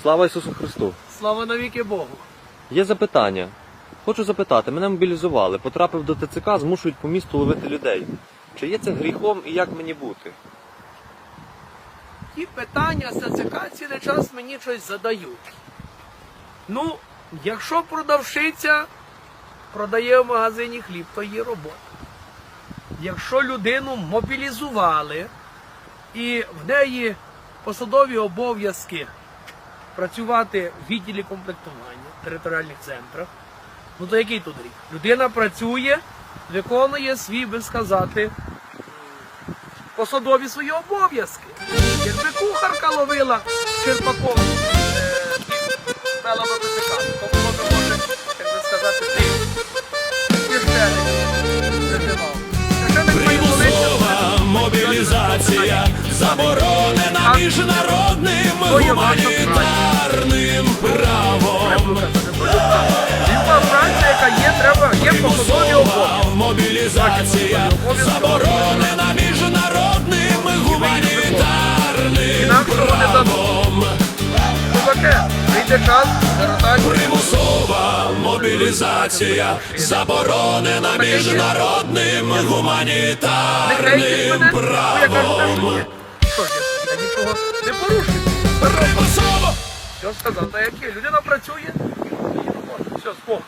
Слава Ісусу Христу! Слава навіки Богу. Є запитання. Хочу запитати, мене мобілізували, потрапив до ТЦК, змушують по місту ловити людей. Чи є це гріхом і як мені бути? Ті питання з ТЦК цілий час мені щось задають. Ну, якщо продавщиця продає в магазині хліб, то є робота. Якщо людину мобілізували і в неї посадові обов'язки працювати в відділі комплектування в територіальних центрах, ну то який тут рік? Людина працює, виконує свій, би сказати, посадові свої обов'язки. Якби кухарка ловила черпаком е, пела мотоцикла, то було б може, як би сказати, ти молитися. Примусова мобілізація заборонена міжнародним гуманітарним Мобілізація заборонена міжнародним гуманітарним правом. Примусова мобілізація заборонена міжнародним гуманітарним правом. я нічого не порушую. Примусова Що сказав, та яке? Людина працює. Все, спокій.